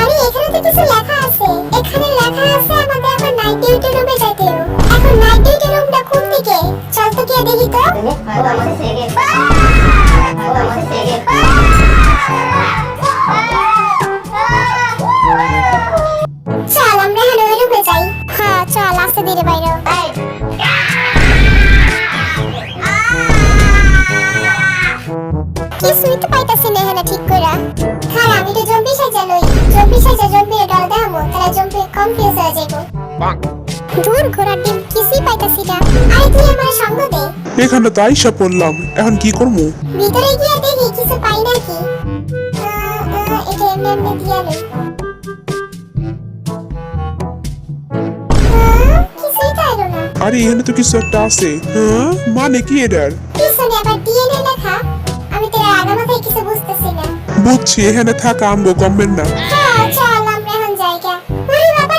আরে এখানে তো কিছু লেখা আছে। এখানে লেখা আছে আমাদের এখন নাইট ডিউটি রুমে যেতে এখন নাইট ডিউটি রুমটা কোন দিকে? চল তো গিয়ে দেখি তো। না ঠিক কইরা আমি তো জম্বি সাজা লই জম্বি সাজা জম্বি ডল দেখাবো তারা জম্বি কনফিউজ হয়ে যাইবো। দূর ঘোড়ার ডিম কিছুই পাইতাছি না আরে তুই আমার সঙ্গ দে। এখানে তো আইসা পড়লাম এখন কি করব? ভিতরে গিয়ে দেখি কিছু পাই নাকি? এটা এমনি এমনি দিয়ে লই আরে এখানে তো কিছু একটা আছে। হ্যাঁ মানে কি এটার? বুঝছি এখানে থাকা আমগো কমবেন না। হ্যাঁ চল এখন কে ওরে বাবা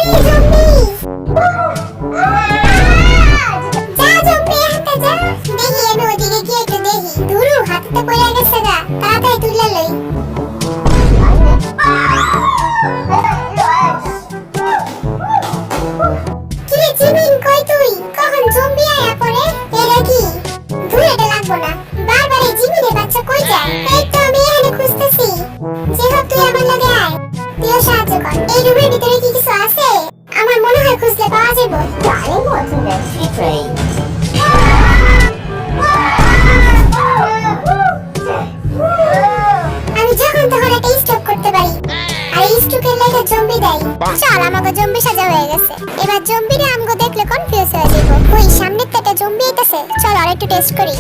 সামনে জম্বি আইতাছে চল আর একটু টেস্ট করি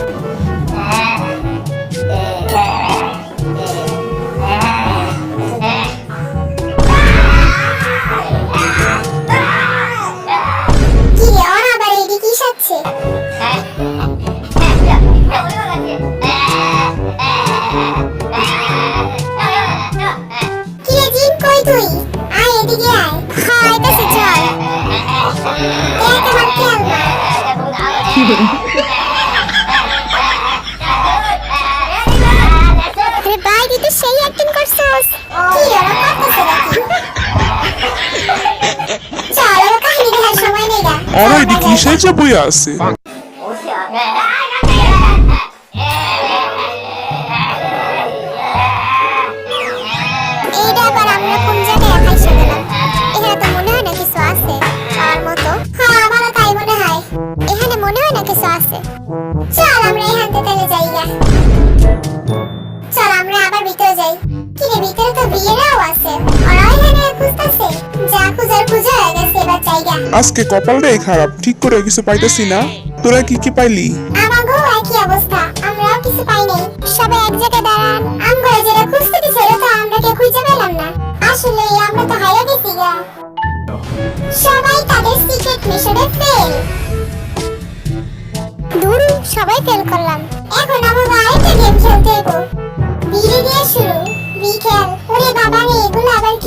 সেই অ্যাক্টিং করছস। কি ওরা করতেছে নাকি? আর এটি কিসের যে বই আছে? এবার জায়গা। আজকে কপালটাই খারাপ ঠিক করে কিছু পাইতেছি না। তোরা কি কি পাইলি? আমাগো একই অবস্থা আমরাও কিছু পাই নাই। সবাই এক জায়গায় দাঁড়ান। আমরা যেটা খুঁজতে ছিল তো আমরা কে খুঁজে পেলাম না। আসলে আমরা তো হারিয়ে গেছি গা। সবাই তাদের সিক্রেট মিশনে ফেল দূর সবাই ফেল করলাম। এখন আমাকে আরেকটা গেম খেলতে হইব। ধীরে ধীরে শুরু। বিকেল ওরে বাবা রে এগুলো আবার কি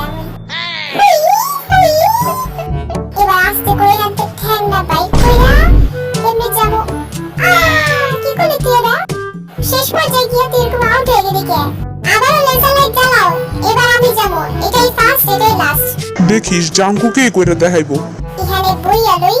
দেখিস জাঙ্কুকে করে দেখাইবো। এখানে বইয়া লই।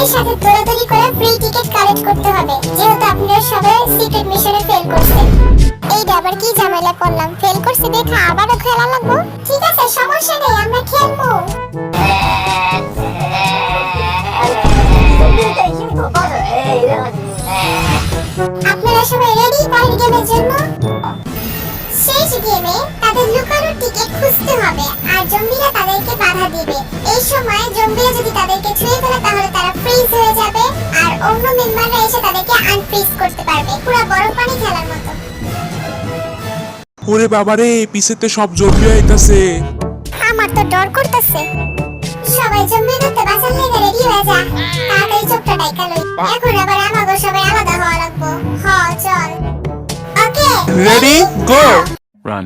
জম্বিদের সাথে দৌড়াদৌড়ি করে ফ্রি টিকিট কালেক্ট করতে হবে। যেহেতু আপনারা সবাই সিক্রেট মিশনে ফেল করছেন। এইটা আবার কি ঝামেলা করলাম। ফেল করছি দেখে আবারও খেলা লাগবো? ঠিক আছে, সমস্যা নেই, আমরা খেলব। আপনারা সবাই রেডি পরের গেমে কিসের জন্য? শেষ গেমে তাদের লুকানোর টিকিট খুঁজতে হবে, আর জম্বিরা তাদেরকে বাধা দিবে। এই সময় জম্বিরা যদি তাদেরকে ওরে বাবারে পিছেতে সব জম্বি আইতাছে। আমার তো ডর করতেছে। সবাই জম্বি ধরতে বাঁচার লেগে রেডি হয়ে যা তাড়াতাড়ি চোখটা ডাইকা লই। এখন আবার আমাগো সবাই আলাদা হওয়া লাগবো। হ চল। Okay ready go Run.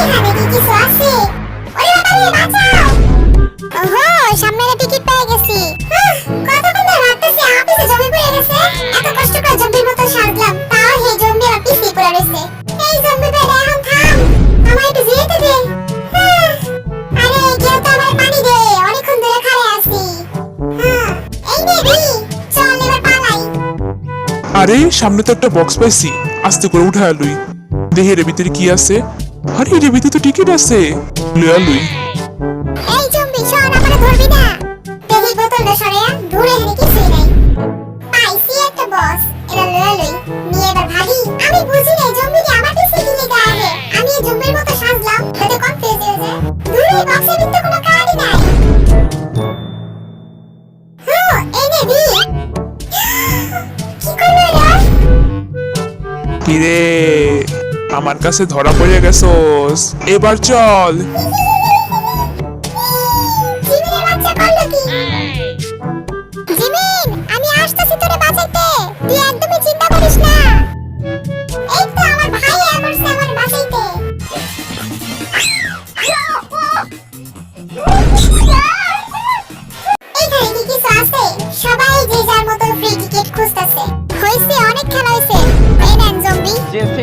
এখানে কি কিছু আছে? ওরে বাবা রে আরে সামনে তো একটা বক্স পাইছি। আস্তে করে উঠায় লুই। দেহে রে ভিতরে কি আছে? আরে রে ভিতরে তো টিকিট আছে। লুই। আমি বুঝি কিরে? আমার কাছে ধরা পড়ে গেছোস। এবার চল।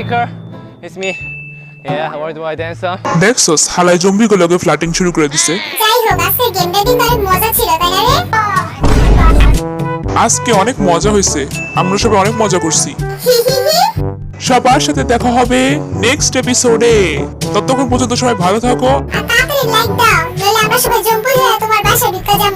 Gene it's me. Yeah, where do I dance on? দেখছোস হালাই জম্বি গুলোকে ফ্লাটিং শুরু করে দিছে যাই হোক আজকের গেমটা কিন্তু অনেক মজা ছিল তাই না রে? আজকে অনেক মজা হয়েছে। আমরা সবাই অনেক মজা করছি। সবার সাথে দেখা হবে নেক্সট এপিসোডে ততক্ষণ পর্যন্ত সবাই ভালো থাকো। তাড়াতাড়ি লাইক দাও নইলে আমরা সবাই জম্পু হয়ে তোমার বাসায় ঢুকে যাব।